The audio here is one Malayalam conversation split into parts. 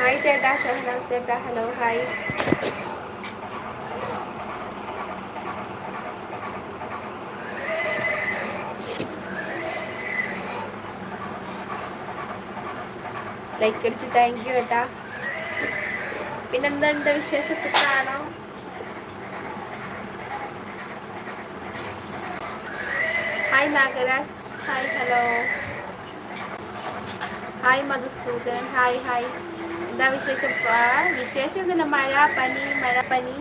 ഹായ് ചേട്ടാ. ഷഹനാസ് ചേട്ടാ. ഹലോ ഹായ് ലൈക്ക് അടിച്ച് താങ്ക് യു ഏട്ടാ പിന്നെന്തുണ്ട് വിശേഷ സുഖമാണോ hi Nagaraj. Hi hello hi Madhusudan. Hi hi എന്താ വിശേഷം വിശേഷം ഒന്നുമില്ല മഴ പനി മഴ പനി.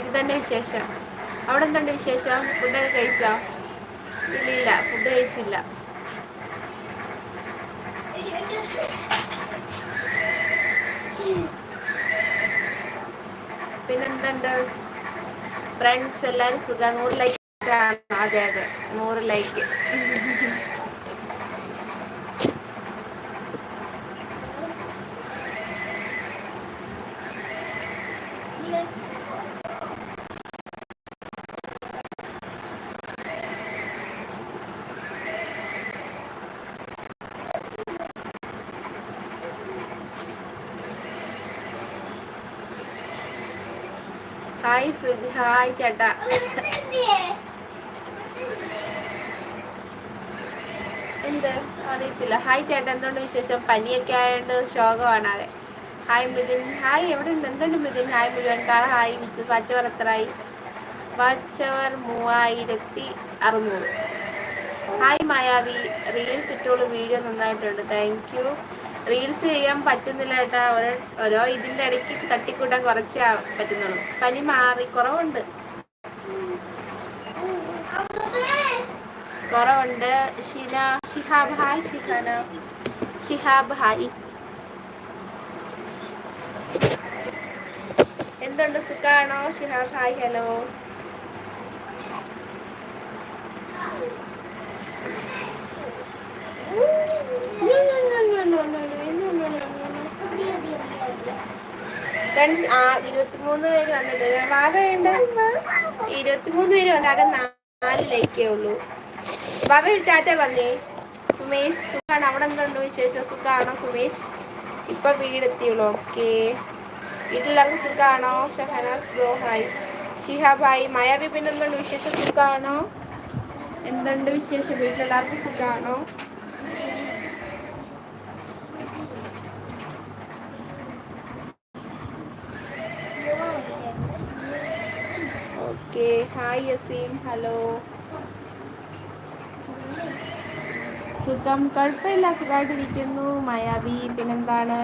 ഇത് തന്നെ വിശേഷം. അവിടെ എന്തുണ്ട് വിശേഷം? ഫുഡൊക്കെ കഴിച്ചോ? ഇല്ല ഫുഡ് കഴിച്ചില്ല. പിന്നെന്തുണ്ട്? ഫ്രണ്ട്സ് എല്ലാവരും സുഖം. നൂറ് ലൈക്ക് അതെ അതെ. നൂറ് ലൈക്ക് ഹായ് ചേട്ടാ. എന്ത്? അറിയത്തില്ല. ഹായ് ചേട്ടാ എന്തുകൊണ്ട് വിശേഷം? പനിയൊക്കെ ആയതുകൊണ്ട് ശോകമാണ് ഹായ് മിഥുൻ. ഹായ് എവിടെ ഉണ്ട് എന്തുണ്ട് മിഥുൻ? ഹായ് മുഴുവൻ. കാള ഹായ് വിച്ച് വാച്ചവർ എത്രയായി വാച്ചവർ മൂവായിരത്തി അറുന്നൂറ്. ഹായ് മായാവി. റീൽസ് ഇട്ടോളൂ വീഡിയോ നന്നായിട്ടുണ്ട്. Thank you. റീൽസ് ചെയ്യാൻ പറ്റുന്നില്ല ഏട്ടാ. ഓരോ ഓരോ ഇതിന്റെ ഇടയ്ക്ക് തട്ടിക്കൂട്ടാൻ കുറച്ചേ പറ്റുന്നുള്ളൂ. പനി മാറി കുറവുണ്ട്. കുറവുണ്ട്. ഷിന ഷിഹാബ് ഹായ് ഷിഹാന. ഷിഹാബ് ഹായ്. എന്തുണ്ട്? സുഖാണോ? Shihab hi hello. ഫ്രണ്ട്സ് ആ ഇരുപത്തിമൂന്ന് പേര് വന്നിട്ടുണ്ട്. വാവയുണ്ട് ഇരുപത്തിമൂന്ന് പേര് വന്നു ആകെ നാല് ഉള്ളൂ. ബാബ ടാറ്റ പറഞ്ഞേ. സുമേഷ് സുഖാണ്? അവിടെ എന്തുണ്ട് വിശേഷം? സുഖാണോ സുമേഷ്? ഇപ്പൊ വീടെത്തിയുള്ളൂ. ഓക്കേ വീട്ടിലെല്ലാവർക്കും സുഖാണോ? Shahnaz bro hi Shihab hi Mayavi പിന്നെ എന്തുണ്ട് വിശേഷം? സുഖാണോ? എന്തുണ്ട് വിശേഷം? വീട്ടിലെല്ലാവർക്കും സുഖാണോ ഓക്കെ ഹായ് യസീം ഹലോ സുഖം. കുഴപ്പമില്ല. സുഖമായിട്ടിരിക്കുന്നു. മായാവി പിന്നെന്താണ്?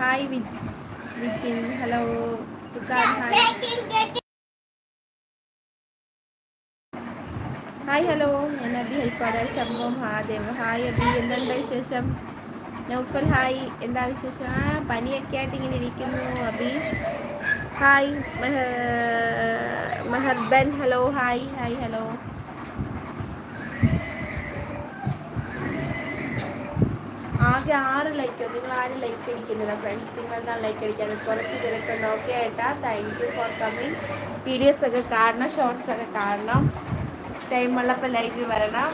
ഹായ് വിജ്. വിച്ചിൻ ഹലോ സുഖാൻ ഹായ് ഹായ് ഹലോ ഞാൻ അബി സംഭവം മഹാദേവ് ഹായ് അബി എന്തുണ്ട് വിശേഷം? നൗഫൽ ഹായ് എന്താ വിശേഷം? ആ പനിയൊക്കെ ആയിട്ട് ഇങ്ങനെ ഇരിക്കുന്നു Abi hi Meharban hello hi hi hello. ആകെ ആറ് ലൈക്ക് നിങ്ങൾ ആരും ലൈക്ക് അടിക്കുന്നില്ല ഫ്രണ്ട്സ് നിങ്ങൾ എന്താണ് ലൈക്ക് അടിക്കാതെ കുറച്ച് തിരക്കുണ്ട്. ഓക്കെ ഏട്ടാ thank you for coming videos ഒക്കെ കാണണം ഷോർട്സ് ഒക്കെ കാണണം. ടൈമുള്ളപ്പോൾ ലൈവിൽ വരണം.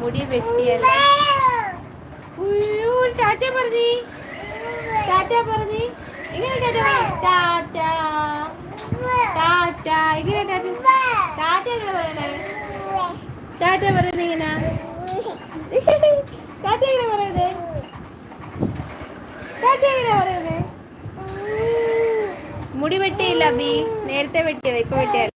മുടി വെട്ടിയല്ല? ടാറ്റ പറഞ്ഞി. ടാറ്റ പറഞ്ഞി. എങ്ങനെ ടാറ്റ. ടാറ്റ. എങ്ങനെ ടാറ്റ? ടാറ്റ എങ്ങനെ പറയണേ? ടാറ്റ പറയുന്നത് എങ്ങനെ? ടാറ്റ എങ്ങനെ പറയുന്നത്? ടാറ്റ എങ്ങനെ പറയുന്നത്? മുടി വെട്ടിയില്ല ബി നേരത്തെ വെട്ടിയത് ഇപ്പൊ വെട്ടിയത്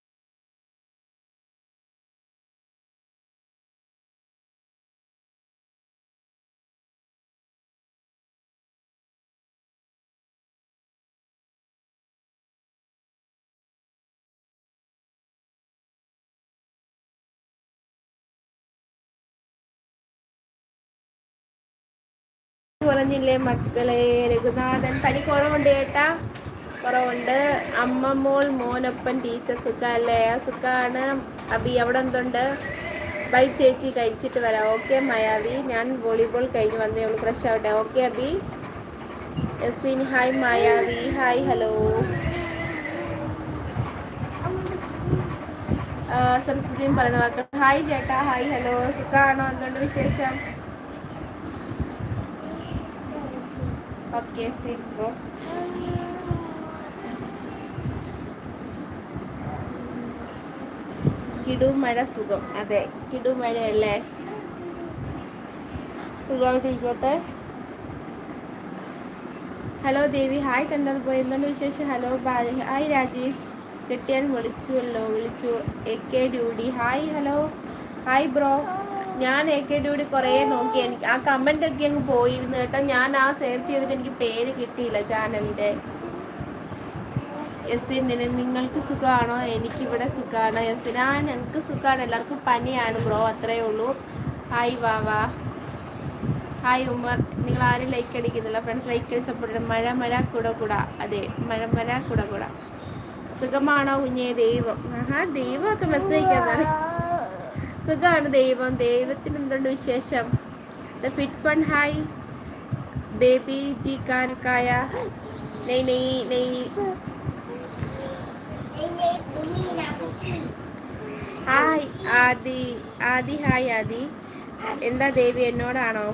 കുറഞ്ഞില്ലേ മക്കളെ രഘുനാഥൻ പനി കുറവുണ്ട് കേട്ടാ കുറവുണ്ട്. അമ്മ മോൾ മോനൊപ്പൻ ടീച്ചർ സുഖ അല്ലേ ആ സുഖമാണ്. അബി അവിടെ എന്തുണ്ട്? ബൈ ചേച്ചി കഴിച്ചിട്ട് വരാം. ഓക്കെ മയാവി. ഞാൻ വോളിബോൾ കഴിഞ്ഞ് വന്നേ ഉള്ളൂ. ഫ്രഷ് ആവട്ടെ. Okay Abi? Yasin hi Mayavi. Hi hello Sarfuddin പറയുന്ന വാക്ക്. ഹായ് ചേട്ടാ. ഹായ് ഹലോ സുഖമാണോ? എന്തുണ്ട് വിശേഷം? ഓക്കെ സിബ്രോ കിടുമഴ സുഖം. അതെ കിടുമഴയല്ലേ? സുഖമായിട്ടിരിക്കട്ടെ? ഹലോ ദേവി ഹായ് കണ്ടർ പോയി എന്തുകൊണ്ട് വിശേഷം? Hello Bali hi Rajesh. കെട്ടിയാൻ വിളിച്ചുവല്ലോ വിളിച്ചു. എ കെ ഡ്യൂഡി ഹായ് ഹലോ. Hi bro. ഞാൻ എ കെ ഡ്യൂഡി കുറേ നോക്കി. എനിക്ക് ആ കമന്റ് ഒക്കെ അങ്ങ് പോയിരുന്നു കേട്ടോ. ഞാൻ ആ സെർച്ച് ചെയ്തിട്ട് എനിക്ക് പേര് കിട്ടിയില്ല ചാനലിന്റെ യസിന് നിങ്ങൾക്ക് സുഖമാണോ എനിക്കിവിടെ സുഖമാണ് യസിന ഞങ്ങൾക്ക് സുഖമാണ് എല്ലാവർക്കും പനിയാണ് ബ്രോ അത്രയേ ഉള്ളൂ. ഹായ് വാവാ ഹായ് ഉമർ നിങ്ങൾ ആരും ലൈക്ക് അടിക്കുന്നില്ല. ഫ്രണ്ട്സ് ലൈക്ക് സപ്പോർട്ട് മഴ മഴ കുട കുട. അതെ മഴ മഴ കുട കുട. സുഖമാണോ കുഞ്ഞേ? ദൈവം. ആഹാ ദൈവമൊക്കെ മെസ്സേജ് അയക്കാന്നാണ് സുഖമാണ് ദൈവം. ദൈവത്തിന് എന്തുണ്ട് വിശേഷം? The fit fun hi baby G കാനക്കായ നെയ് നെയ് നെയ്. Hi Adi Adi hi Adi. എന്താ ദേവി എന്നോടാണോ?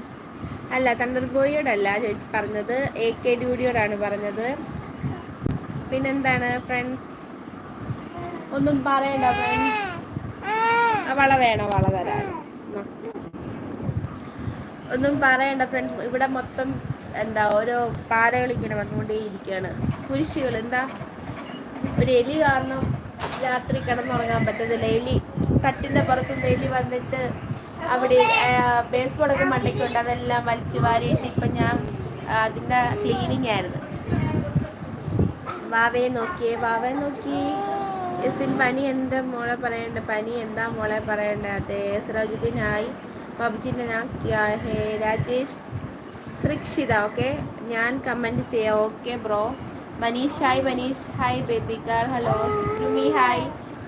അല്ല തണ്ടർ ബോയിയോടല്ല ചോദിച്ചു പറഞ്ഞത്. എ കെ ഡ്യൂഡിയോടാണ് പറഞ്ഞത്. പിന്നെന്താണ് ഫ്രണ്ട്സ് ഒന്നും പറയണ്ട ഫ്രണ്ട്സ് വള വേണോ വള തരാൻ. ഒന്നും പറയണ്ട ഫ്രണ്ട്സ് ഇവിടെ മൊത്തം എന്താ ഓരോ പാരകൾ ഇങ്ങനെ വന്നുകൊണ്ടേയിരിക്കുകയാണ് കുരിശുകൾ എന്താ? ഒരു എലി കാരണം രാത്രി കിടന്നുറങ്ങാൻ പറ്റത്തില്ല. എലി തട്ടിന്റെ പുറത്തുനിന്ന് എലി വന്നിട്ട് അവിടെ ബേസ് ബോർഡൊക്കെ മണ്ടയ്ക്കുണ്ട്. അതെല്ലാം വലിച്ചു വാരിയിട്ട് ഇപ്പം ഞാൻ അതിന്റെ ക്ലീനിങ് ആയിരുന്നു. വാവയെ നോക്കിയേ വാവയെ നോക്കി. എസിൻ പനി എന്താ മോളെ പറയണ്ട? പനി എന്താ മോളെ പറയണ്ട? അതെ സിറാജുദ്ദീൻ ഹായ് പബ്ജിന്റെ ഞാൻ രാജേഷ് സുരക്ഷിത ഓക്കെ? ഞാൻ കമന്റ് ചെയ്യാം. Okay bro. Manish hi Manish. Hi baby girl hello Sumi hi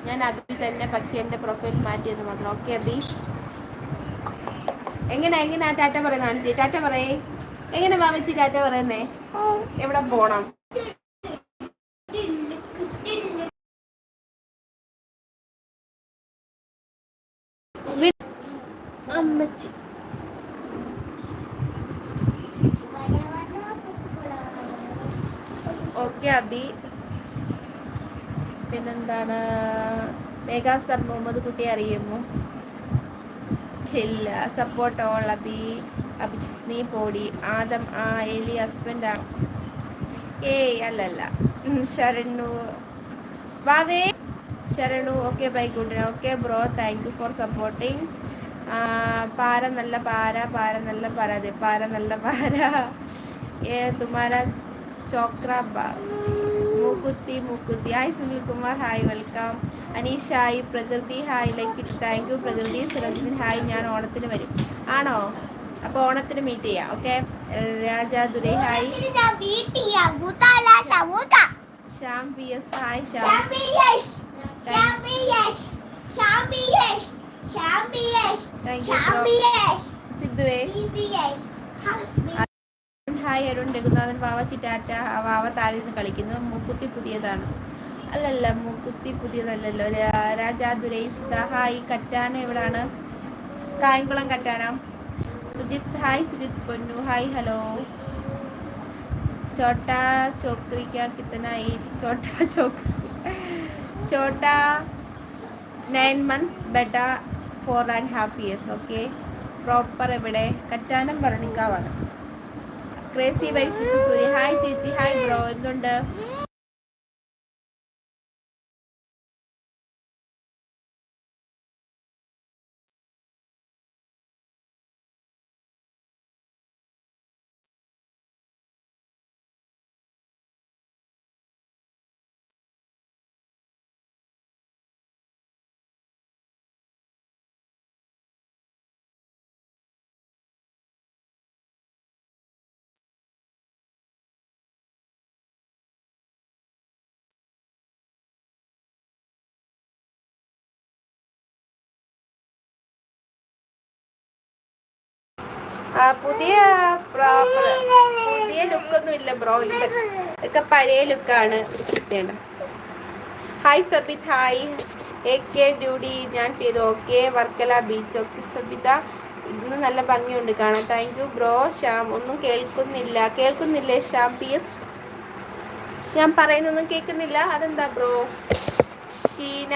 ഞാൻ അബി തന്നെ പക്ഷേ എന്റെ പ്രൊഫൈൽ മാറ്റിയെന്ന് മാത്രം. ഓക്കെ അബി എങ്ങനെ എങ്ങനെ ടാറ്റ പറയുന്ന കാണിച്ചേ ടാറ്റ പറയേ. എങ്ങനെ മാമിച്ചി ടാറ്റ പറയുന്നേ? എവിടെ പോണം? അമ്മച്ചി. ഓക്കെ അബി പിന്നെന്താണ്? മെഗാസ്റ്റാർ മുഹമ്മദ് കുട്ടി അറിയുമോ? ഇല്ല. സപ്പോർട്ട് ഓൾ അബി അഭിജിത് നീ പോടി. ആദം ആ എലി ഹസ്ബൻഡാണ് ഏയ് അല്ലല്ല. ശരണു. വാവേ Sharanu okay bye good okay bro thank you for supporting പാര നല്ല പാര പാര നല്ല പാര അതെ പാര നല്ല പാര. ഏ തുമാര ചോക്ര മൂക്കുത്തി മൂക്കുത്തി. Hi Sunil Kumar. Hi welcome Aneesh hi Prakriti. Hi like ഇട്ട് താങ്ക് യു പ്രകൃതി. സുരജിൻ ഹായ് ഞാൻ ഓണത്തിന് വരും. ആണോ? അപ്പോൾ ഓണത്തിന് മീറ്റ് ചെയ്യാം okay Raja Durai hi Shyam P S hi Shyam. സിദ്ധുവേ. Hi Arun Raghunathan വാവ ചിറ്റാറ്റ വാവ താഴെ നിന്ന് കളിക്കുന്നു. മൂക്കുത്തി പുതിയതാണ്. അല്ലല്ല മൂക്കുത്തി പുതിയതല്ലല്ലോ. രാജാ ദുരൈ ദുരൈസുത. ഹായ് കറ്റാന എവിടാണ്? കായംകുളം കറ്റാന. സുജിത് ഹായ് സുജിത് പൊന്നു. Hi hello. ചോട്ടാ ചോക്രിക്ക കിത്തനായി. ചോട്ടാ ചോക്രി ചോട്ടാ nine months betta four and half years. Okay. Proper എവിടെ? കറ്റാനം ഭരണിക്കാവാണ്. ക്രേസി വൈസ് സൂര്യ ഹായ് ചേച്ചി ഹായ് ബ്രോ എന്തുണ്ട്? പുതിയ പുതിയ ലുക്കൊന്നും ഇല്ല ബ്രോ ഇതൊക്കെ പഴയ ലുക്കാണ് hi Sabith hi A K ഡ്യൂഡി ഞാൻ ചെയ്തു. Okay Varkala beach okay Sabitha ഇന്ന് നല്ല ഭംഗിയുണ്ട്. കാണാൻ താങ്ക് യു ബ്രോ ശ്യാം ഒന്നും കേൾക്കുന്നില്ല. കേൾക്കുന്നില്ലേ ശ്യാം? പി എസ് ഞാൻ പറയുന്നൊന്നും കേൾക്കുന്നില്ല. അതെന്താ ബ്രോ ഷീന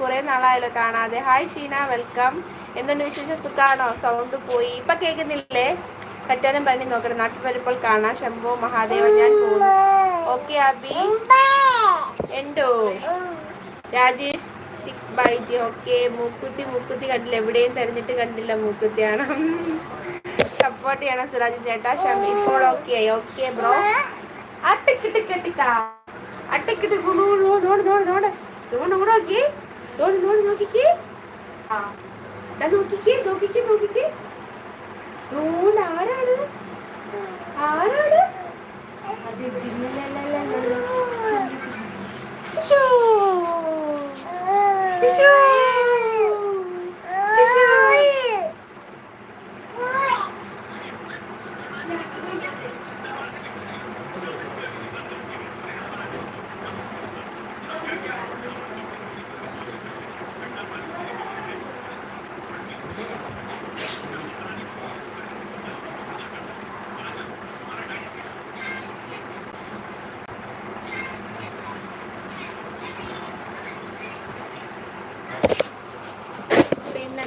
കുറേ നാളായല്ലോ കാണാതെ. ഹായ് ഷീന വെൽക്കം എന്തുണ്ട് വിശേഷം? സുഖാണോ? സൗണ്ട് പോയി. ഇപ്പൊ കേൾക്കുന്നില്ലേ കറ്റാനും പറഞ്ഞു നോക്കണം നാട്ടിൽ വരുമ്പോൾ കാണാം. ശംഭോ മഹാദേവൻ ഞാൻ ഓക്കെ അബി. ഉണ്ടോ രാജേഷ് ബൈജി. ഓക്കെ മൂക്കുത്തി മൂക്കുത്തി കണ്ടില്ല. എവിടെയും തെരഞ്ഞിട്ട് കണ്ടില്ല മൂക്കുത്തിയാണ് സപ്പോർട്ട് ചെയ്യണം സുരാജ് ചേട്ടാ. ഷമി ഇപ്പോൾ ഓക്കെ ആയി. ഓക്കെ ബ്രോ അട്ടിക്കിട്ട് കെട്ടിക്കാ അട്ടിക്കിട്ട് നോട് നോട് നോട് നോട് നോട് നോക്കി. നോട് നോട് നോക്കിക്കേ. ആ. നോക്കിക്കേ നോക്കിക്കേ നോക്കിക്കേ. നോട് ആരാണ്? ആരാണ്? അത് ടിഷു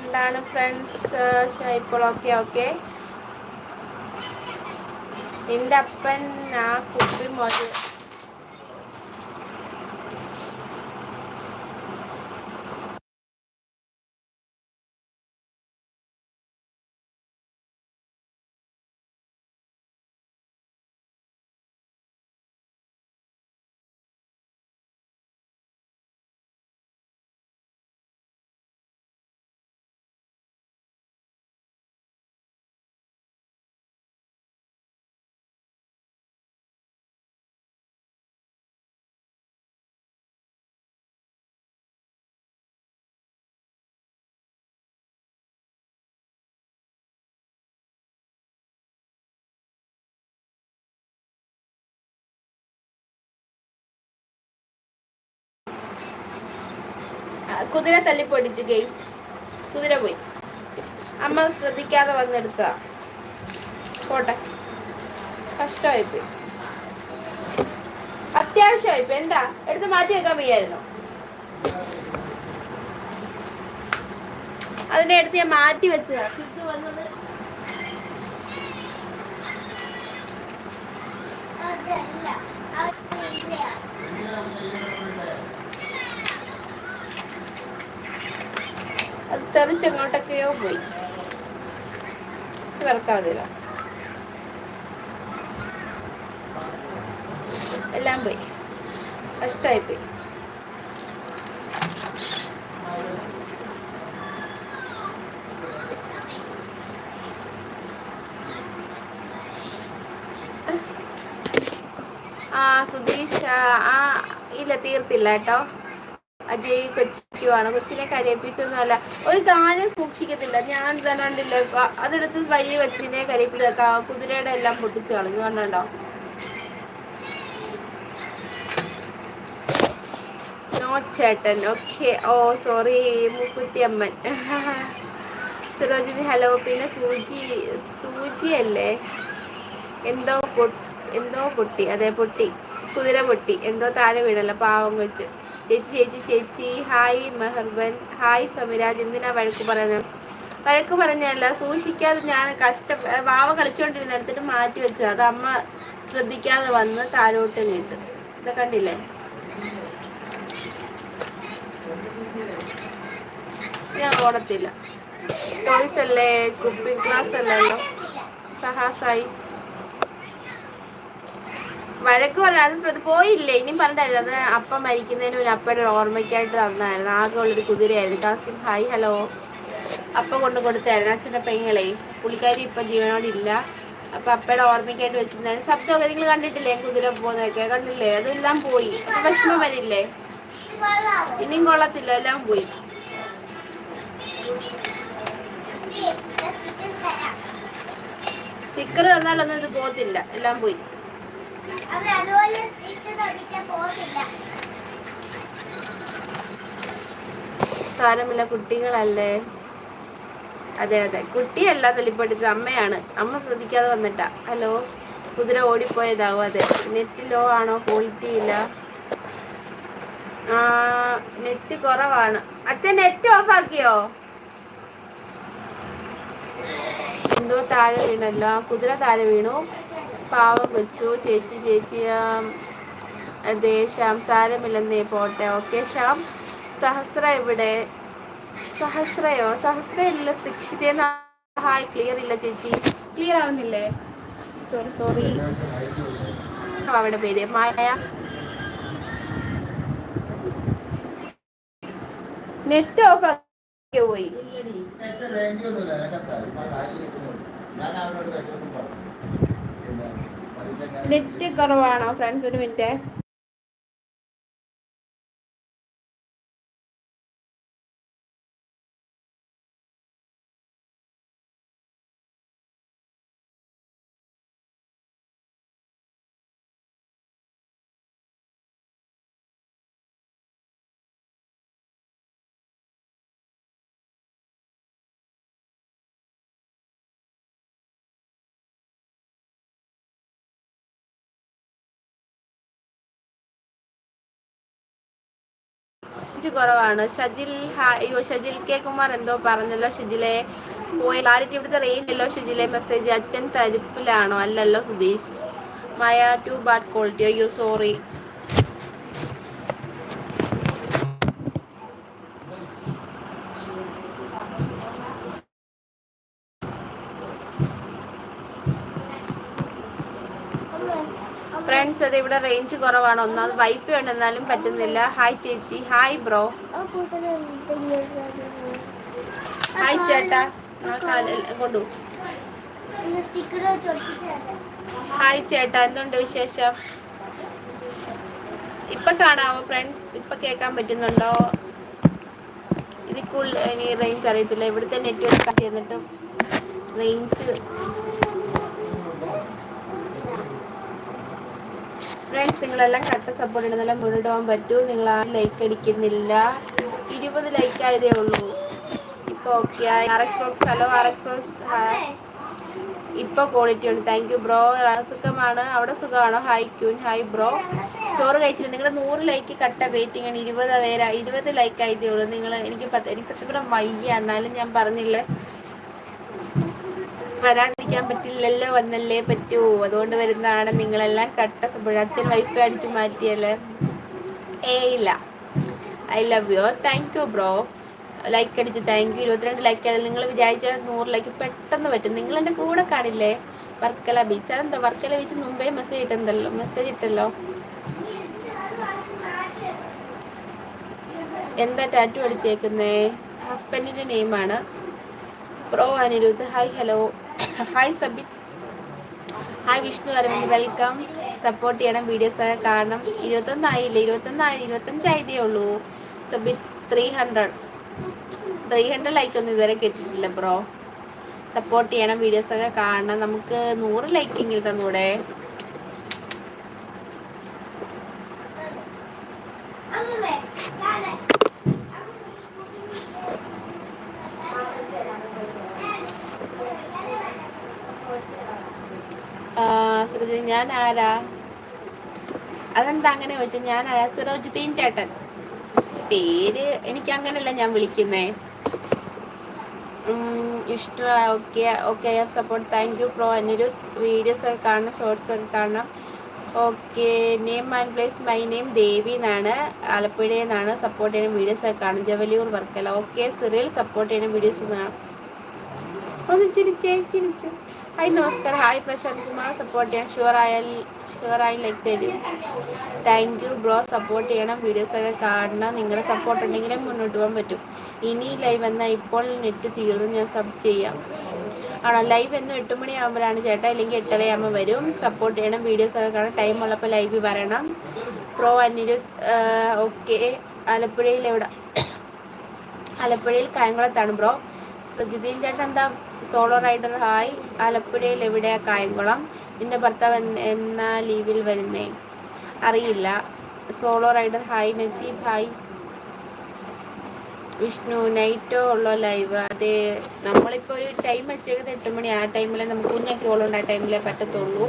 എന്താണ് ഫ്രണ്ട്സ് ഇപ്പോൾ ഓക്കെ ഓക്കെ എന്റെ അപ്പൻ ആ കുപ്പി മോശം കുതിര തല്ലിപ്പൊടിച്ചു ഗെയ്സ് കുതിര പോയി. അമ്മ ശ്രദ്ധിക്കാതെ വന്നെടുത്ത പോട്ടെ. കഷ്ടമായിപ്പോയി. അത്യാവശ്യമായിപ്പോ എന്താ? എടുത്ത് മാറ്റി വെക്കാൻ വയ്യായിരുന്നു? അതിനെ എടുത്ത് ഞാൻ മാറ്റി വെച്ചതാ. സിദ്ധു വന്നത്. അത് തെറിച്ചെങ്ങോട്ടൊക്കെയോ പോയി. വിറക്കാതില്ല എല്ലാം പോയി. കഷ്ടമായി പോയി ആ സുധീഷ് ആ ഇല്ല തീർത്തില്ല കേട്ടോ. അജയ് കൊച്ചിക്കുവാണ് കൊച്ചിനെ കരയിപ്പിച്ചൊന്നുമല്ല. ഒരു കാര്യം സൂക്ഷിക്കത്തില്ല. ഞാൻ തന്നില്ല അതെടുത്ത് വഴി വെച്ചിനെ കരയിപ്പിക്ക. കുതിരയുടെ എല്ലാം പൊട്ടിച്ചു കളഞ്ഞു. കണ്ടോ? നോ ചേട്ടൻ. ഓക്കെ ഓ സോറി മൂക്കുത്തി അമ്മൻ സരോജിനി ഹലോ പിന്നെ സൂചി സൂചി അല്ലേ? എന്തോ പൊട്ടി എന്തോ പൊട്ടി. അതെ പൊട്ടി. കുതിര പൊട്ടി. എന്തോ താഴെ വീണല്ലോ പാവം വെച്ച് ചേച്ചി ചേച്ചി ചേച്ചി ഹായ് മെഹർബൻ ഹായ് സമിരാജ് എന്തിനാ വഴക്ക് പറയുന്നത് വഴക്ക് പറഞ്ഞല്ല സൂക്ഷിക്കാതെ ഞാൻ കഷ്ട വാവ കളിച്ചോണ്ടിരുന്ന എടുത്തിട്ട് മാറ്റി വെച്ചത്. അത് അമ്മ ശ്രദ്ധിക്കാതെ വന്ന് താരോട്ട് നീട്ട്. ഇത് കണ്ടില്ലേ? ഞാൻ ഓടത്തില്ല. ടോയ്സ് അല്ലേ? കുപ്പിംഗ് ക്ലാസ് അല്ലല്ലോ സഹാസായി. വഴക്ക് പറഞ്ഞു അത് ശ്രദ്ധ പോയില്ലേ? ഇനിയും പറഞ്ഞിട്ടല്ലോ? അത് അപ്പ മരിക്കുന്നതിന് ഒരു അപ്പയുടെ ഓർമ്മയ്ക്കായിട്ട് തന്നായിരുന്നു ആകെ ഉള്ളൊരു കുതിരയായിരുന്നു. Kasim hi hello. അപ്പ കൊണ്ട് കൊടുത്തായിരുന്നു. അച്ഛന്റെ പെങ്ങളെ. പുള്ളിക്കാരി ഇപ്പം ജീവനോടില്ല അപ്പം അപ്പയുടെ ഓർമ്മയ്ക്കായിട്ട് വെച്ചിട്ടുണ്ടായിരുന്നു ശബ്ദമൊക്കെ നിങ്ങൾ കണ്ടിട്ടില്ലേ? കുതിര പോകുന്നതൊക്കെ കണ്ടില്ലേ? അതെല്ലാം പോയി. വിഷമം വരില്ലേ? ഇനിയും കൊള്ളത്തില്ല. എല്ലാം പോയി. സ്റ്റിക്കർ തന്നാലൊന്നും ഇത് പോകത്തില്ല. എല്ലാം പോയി അവൻ അതുപോലെ സ്റ്റിക്കർ ഒട്ടിക്കാൻ പോകത്തില്ല സാരമില്ല കുട്ടികളല്ലേ? അതെ അതെ. കുട്ടിയല്ല തല്ലിപ്പൊടിച്ചത് അമ്മയാണ്. അമ്മ ശ്രദ്ധിക്കാതെ വന്നിട്ടാ. ഹലോ? കുതിര ഓടിപ്പോയതാവും അതെ. നെറ്റ് ലോ ആണോ? ക്വാളിറ്റി ഇല്ല. നെറ്റ് കുറവാണ്. അച്ഛൻ നെറ്റ് ഓഫ് ആക്കിയോ? എന്തോ താഴെ വീണല്ലോ. കുതിര താഴെ വീണു. പാവം വെച്ചു ചേച്ചി ചേച്ചി അതെ ശ്യാം സാരമില്ലെന്നേ പോട്ടെ ഓക്കെ ശ്യാം സഹസ്ര ഇവിടെ സഹസ്രയോ സഹസ്ര ഇല്ല ശിക്ഷിതേ ഹായ് ക്ലിയർ ഇല്ല ചേച്ചി ക്ലിയർ ആവുന്നില്ലേ സോറി സോറി അവിടെ പേര് മായ നെറ്റ് ഓഫ് ആക്കി പോയി നെറ്റ് കുറവാണോ ഫ്രണ്ട്സ് ഒരു മിനിറ്റ് റേഞ്ച് കുറവാണ്. ഷജിൽ അയ്യോ ഷജിൽ കെ കുമാർ എന്തോ പറഞ്ഞല്ലോ ഷജിലെ പോയി ക്ലാരിറ്റി ഇവിടുത്തെ റേഞ്ച് അല്ലോ ഷജിലെ മെസ്സേജ് അച്ഛൻ തരിപ്പിലാണോ? അല്ലല്ലോ Sudheesh. Maya too bad quality അയ്യോ സോറി ഫ്രണ്ട്സ് ഇവിടെ റേഞ്ച് കുറവാണ്. ഒന്നാമത് വൈഫൈ ഉണ്ടെന്നാലും പറ്റുന്നില്ല. ഹായ് ചേച്ചി. ഹായ് ബ്രോ ഹായ് ചേട്ടാ. കൊണ്ടു. ഹായ് ചേട്ടാ. എന്തുണ്ട് വിശേഷം? ഇപ്പൊ കാണാമോ ഫ്രണ്ട്സ് ഇപ്പൊ കേൾക്കാൻ പറ്റുന്നുണ്ടോ? ഇതിക്കുള്ള ഇനി റേഞ്ച് അറിയത്തില്ല. ഇവിടുത്തെ നെറ്റ്വർക്ക് എന്നിട്ടും റേഞ്ച് ഫ്രണ്ട്സ് നിങ്ങളെല്ലാം കട്ട സപ്പോർട്ട് ഇടുന്നെല്ലാം മുന്നോട്ട് പോകാൻ പറ്റൂ. നിങ്ങൾ ആ ലൈക്ക് അടിക്കുന്നില്ല. ഇരുപത് ലൈക്ക് ആയതേ ഉള്ളൂ. ഇപ്പൊ okay R X box hello R X box ഇപ്പൊ ക്വാളിറ്റി ഉണ്ട്. താങ്ക് യു ബ്രോ സുഖമാണ്. അവിടെ സുഖമാണോ? ഹായ് ക്യൂൻ ഹായ് ബ്രോ ചോറ് കഴിച്ചില്ല. നിങ്ങളുടെ നൂറ് ലൈക്ക് കട്ട വെയിറ്റിംഗ് ആണ്. ഇരുപത് പേര. ഇരുപത് ലൈക്ക് ആയതേ ഉള്ളൂ. നിങ്ങൾ എനിക്ക് പത്ത് എനിക്ക് സത്യം വയ്യ. എന്നാലും ഞാൻ പറഞ്ഞില്ലേ? വരാതിരിക്കാൻ പറ്റില്ലല്ലോ വന്നല്ലേ പറ്റൂ. അതുകൊണ്ട് വരുന്നതാണ് നിങ്ങളെല്ലാം കട്ട സപ്പോർട്ട് അച്ഛൻ വൈഫ് അടിച്ചു മാറ്റിയല്ലേ? ഏ ഇല്ല. I love you thank you bro like അടിച്ച് താങ്ക് യു ഇരുപത്തിരണ്ട് ലൈക്ക് ആയാലും നിങ്ങൾ വിചാരിച്ച നൂറ് ലൈക്ക് പെട്ടെന്ന് പറ്റും. നിങ്ങൾ എന്റെ കൂടെ കാണില്ലേ? വർക്കല ബീച്ച് അതെന്താ? വർക്കല ബീച്ച് മുമ്പേ മെസ്സേജ് ഇട്ടുണ്ടല്ലോ മെസ്സേജ് ഇട്ടല്ലോ. എന്താ ടാറ്റു അടിച്ചേക്കുന്നേ? ഹസ്ബൻഡിന്റെ നെയിമാണ് bro Aniruddh. Hi hello hi Sabith hi Vishnu Aravind welcome support ചെയ്യണം വീഡിയോസൊക്കെ കാരണം ഇരുപത്തൊന്നായില്ല? ഇരുപത്തൊന്നായി ഇരുപത്തഞ്ചായതേ ഉള്ളൂ. Sabith three hundred three hundred like ഒന്നും ഇതുവരെ കിട്ടിയിട്ടില്ല ബ്രോ സപ്പോർട്ട് ചെയ്യണം വീഡിയോസൊക്കെ കാണണം. നമുക്ക് നൂറ് ലൈക്കെങ്കിലും തന്നൂടെ അമ്മേ താഴെ ആ, ശ്രുതി ഞാൻ ആരാ അതെന്താ അങ്ങനെ വെച്ചു ഞാൻ ആരാ സിറോജുദ്ദീൻ ചേട്ടൻ. പേര് എനിക്ക് അങ്ങനെയല്ല ഞാൻ വിളിക്കുന്നേ. ഇഷ്ട okay okay I support. Thank you bro. എന്നൊരു വീഡിയോസ് ഒക്കെ കാണണം ഷോർട്സ് ഒക്കെ കാണണം. Okay name and place my name Devi എന്നാണ്. ആലപ്പുഴയിൽ നിന്നാണ് സപ്പോർട്ട് ചെയ്യുന്ന വീഡിയോസ് ഒക്കെ കാണും ജവലിയൂർ വർക്കല. ഓക്കെ സിറിയൽ സപ്പോർട്ട് ചെയ്യുന്ന വീഡിയോസ് കാണാം. ഒന്ന് ചിരിച്ചേ ചിരിച്ച്. ഹായ് നമസ്കാരം. ഹായ് പ്രശാന്ത് കുമാർ. സപ്പോർട്ട് ചെയ്യാൻ ഷുവർ ആയാൽ ഷുവർ ആയി ലൈക്ക് തരും. താങ്ക് യു ബ്രോ സപ്പോർട്ട് ചെയ്യണം. വീഡിയോസൊക്കെ കാണണം. നിങ്ങളുടെ സപ്പോർട്ട് ഉണ്ടെങ്കിലേ മുന്നോട്ട് പോകാൻ പറ്റും. ഇനി ലൈവ് എന്നാൽ ഇപ്പോൾ നെറ്റ് തീർന്നു. ഞാൻ സബ് ചെയ്യാം. ആണോ? ലൈവ് എന്നും എട്ട് മണിയാകുമ്പോഴാണ് ചേട്ടാ. അല്ലെങ്കിൽ എട്ടരയാകുമ്പോൾ വരും. സപ്പോർട്ട് ചെയ്യണം. വീഡിയോസൊക്കെ കാണാം ടൈം ഉള്ളപ്പോൾ ലൈവ് വരണം. പ്രോ അന്നിൽ ഓക്കെ ആലപ്പുഴയിൽ എവിടെ? ആലപ്പുഴയിൽ കായംകുളത്താണ് ബ്രോ പ്രജിതീൻ ചേട്ടൻ എന്താ സോളോ റൈഡർ ഹായ്. ആലപ്പുഴയിൽ എവിടെയാ കായംകുളം? നിന്റെ ഭർത്താവ് എന്ന ലീവിൽ വരുന്നേ? അറിയില്ല. Solo rider hi Najeeb hi. Vishnu നൈറ്റോ ഉള്ള ലൈവ്? അതെ നമ്മളിപ്പോൾ ഒരു ടൈം വെച്ചേക്കുന്നത് എട്ട് മണി. ആ ടൈമിൽ നമുക്ക് കുഞ്ഞൊക്കെ ഉള്ളതുകൊണ്ട് ആ ടൈമിലേ പറ്റത്തുള്ളൂ.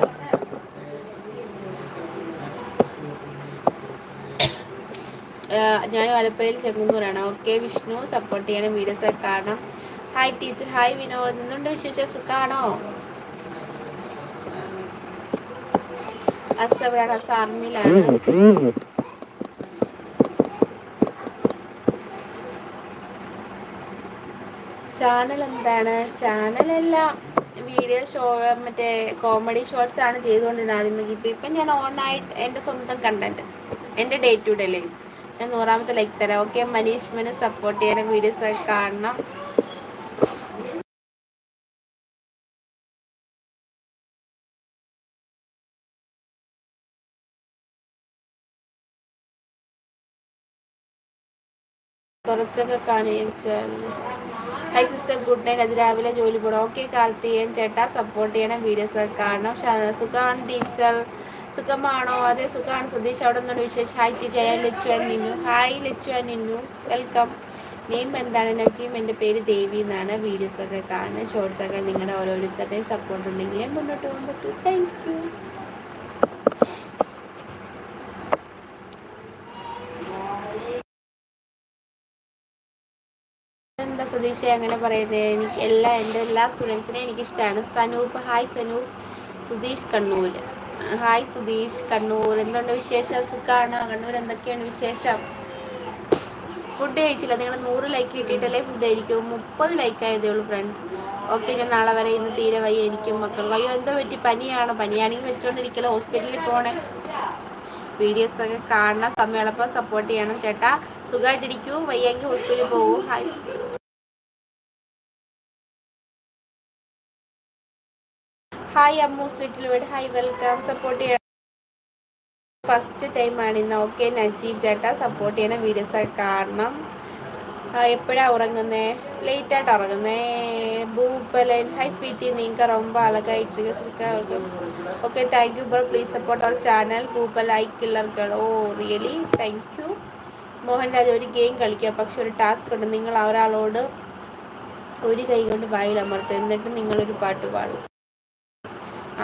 ഞാൻ ആലപ്പുഴയിൽ ചെങ്ങന്നൂരാണ്. ഓക്കെ വിഷ്ണു സപ്പോർട്ട് ചെയ്യണം. വീഡിയോസ് ഒക്കെ കാണാം ഹായ് ടീച്ചർ ഹായ് വിനോദ്. എന്നുണ്ട് വിശേഷം സുഖാണോ അസ് എവിടെയാണ് ചാനൽ എന്താണ്? ചാനലെല്ലാം വീഡിയോ ഷോ മറ്റേ കോമഡി ഷോർട്സ് ആണ് ചെയ്തുകൊണ്ടിരുന്നത് ആദ്യം ഇപ്പം ഇപ്പം ഞാൻ ഓണായിട്ട് എന്റെ സ്വന്തം കണ്ടന്റ് എന്റെ ഡേ ടു ഡേ ലൈഫ് ഞാൻ നൂറാമത്തെ ലൈക്ക് തരാം. ഓക്കെ മനീഷ് മനെ സപ്പോർട്ട് ചെയ്യണം വീഡിയോസ് ഒക്കെ കാണണം. കുറച്ചൊക്കെ കാണിച്ചാൽ ഹൈ സിസ്റ്റർ ഗുഡ് നൈറ്റ് അത് രാവിലെ ജോലി പോകണം ഓക്കെ കാർത്തികൻ ചേട്ടാ സപ്പോർട്ട് ചെയ്യണം. വീഡിയോസ് കാണണം. സുഖമാണ് ടീച്ചർ സുഖമാണോ? അതെ സുഖമാണ് സതീഷ് അവിടെ നിന്നുള്ള വിശേഷം? ഹായ് ചേച്ചി ഞാൻ ലച്ചു ആൻഡ് നിന്നു ഹായ് ലച്ചു ആൻഡ് നിന്നു വെൽക്കം നെയിം എന്താണ്? നജീം എന്റെ പേര് ദേവി എന്നാണ്. വീഡിയോസൊക്കെ കാണുന്നത്. ഷോർട്സൊക്കെ നിങ്ങളുടെ ഓരോരുത്തരുടെയും സപ്പോർട്ട് ഉണ്ടെങ്കിൽ മുന്നോട്ട് പോകാൻ പറ്റും. താങ്ക് എന്താ അങ്ങനെ പറയുന്നത് എനിക്ക് എല്ലാ എന്റെ എല്ലാ സ്റ്റുഡൻസിനെയും എനിക്കിഷ്ടമാണ് സനൂപ് ഹായ് സനൂപ്. സുധീഷ് കണ്ണൂർ ഹായ് സുധീഷ് കണ്ണൂർ എന്തുണ്ട് വിശേഷം? സുഖമാണ് കണ്ണൂർ എന്തൊക്കെയാണ് വിശേഷം? ഫുഡ് കഴിച്ചില്ല. നിങ്ങൾ നൂറ് ലൈക്ക് കിട്ടിയിട്ടല്ലേ ഫുഡ് കഴിക്കും? മുപ്പത് ലൈക്ക് ആയതേ ഉള്ളൂ ഫ്രണ്ട്സ് ഓക്കെ ഞാൻ നാളെ വരെ ഇന്ന് തീരെ വയ്യ എനിക്കും മക്കൾ അയ്യോ എന്തോ പറ്റി? പനിയാണോ? പനിയാണെങ്കിൽ വെച്ചോണ്ടിരിക്കലോ? ഹോസ്പിറ്റലിൽ പോണേ. വീഡിയോസ് ഒക്കെ കാണണം. സമയമുള്ളപ്പോൾ സപ്പോർട്ട് ചെയ്യണം. ചേട്ടാ സുഖമായിട്ടിരിക്കൂ വയ്യെങ്കിൽ ഹോസ്പിറ്റലിൽ പോകൂ hi hi Ammu's little world hi welcome support ചെയ്യണം ഫസ്റ്റ് ടൈമാണ് ഇന്ന് ഓക്കെ നജീബ് ചേട്ടാ സപ്പോർട്ട് ചെയ്യണം വീഡിയോസ് ഒക്കെ കാണണം എപ്പോഴാണ് ഉറങ്ങുന്നേ ലേറ്റ് ആയിട്ട് ഉറങ്ങുന്നേ ഭൂപ്പലൻ ഹൈ സ്വീറ്റി നീങ്ക ரொம்ப அழகா இருக்கு okay thank you bro please support our channel Bhupal I killer oh really thank you Mohanraj ഒരു ഗെയിം കളിക്കുക പക്ഷെ ഒരു ടാസ്ക് ഉണ്ട് നിങ്ങൾ ഒരാളോട് ഒരു കൈ കൊണ്ട് വായിൽ അമർത്തും എന്നിട്ട് നിങ്ങളൊരു പാട്ട് പാടും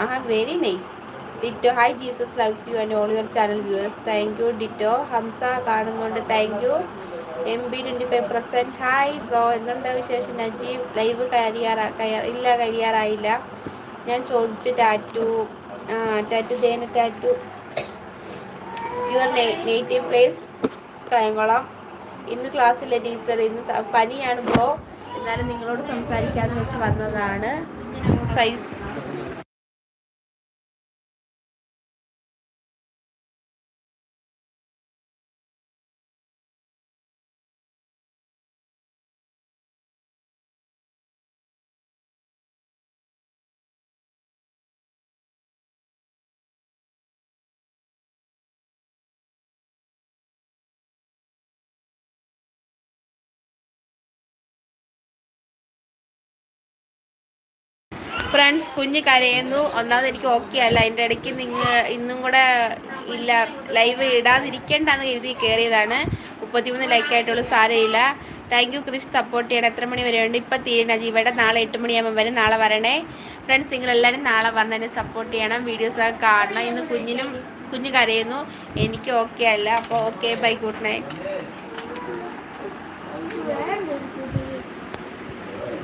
ആഹാ very nice ditto hi Jesus loves you and all your channel viewers thank you ditto Hamsa കാണുന്നുണ്ട്. Thank you M B twenty five percent hi bro എന്തുണ്ട് വിശേഷം നജീബ്? ലൈവ് കരിയാറാ കയർ ഇല്ല കരിയാറായില്ല. ഞാൻ ചോദിച്ചു ടാറ്റു ആ tattoo Dena tattoo your native place Kayamkulam. ഇന്ന് ക്ലാസ്സിലെ ടീച്ചർ ഇന്ന് പനിയാണ് ബ്രോ എന്നാലും നിങ്ങളോട് സംസാരിക്കാമെന്ന് വെച്ച് വന്നതാണ്. സൈസ് ഫ്രണ്ട്സ് കുഞ്ഞ് കരയുന്നു. ഒന്നാമത് എനിക്ക് ഓക്കെ അല്ല. അതിന്റെ ഇടയ്ക്ക് നിങ്ങൾ ഇന്നും കൂടെ ഇല്ല. ലൈവ് ഇടാതിരിക്കേണ്ടെന്ന് എഴുതി കയറിയതാണ് മുപ്പത്തിമൂന്ന് ലൈക്ക് ആയിട്ടുള്ളൂ സാരമില്ല. താങ്ക് യു ക്രിഷ് സപ്പോർട്ട് ചെയ്യണം. എത്ര മണി വരെ ഉണ്ട്? ഇപ്പം തീരണ ജീവയുടെ നാളെ എട്ട് മണിയാകുമ്പോൾ വരും. നാളെ വരണേ. ഫ്രണ്ട്സ് നിങ്ങളെല്ലാവരും നാളെ വന്നതിനെ സപ്പോർട്ട് ചെയ്യണം. വീഡിയോസൊക്കെ കാണണം. ഇന്ന് കുഞ്ഞിനും കുഞ്ഞ് കരയുന്നു. എനിക്ക് ഓക്കെ അല്ല. അപ്പോൾ ഓക്കെ ബൈ ഗുഡ് നൈറ്റ്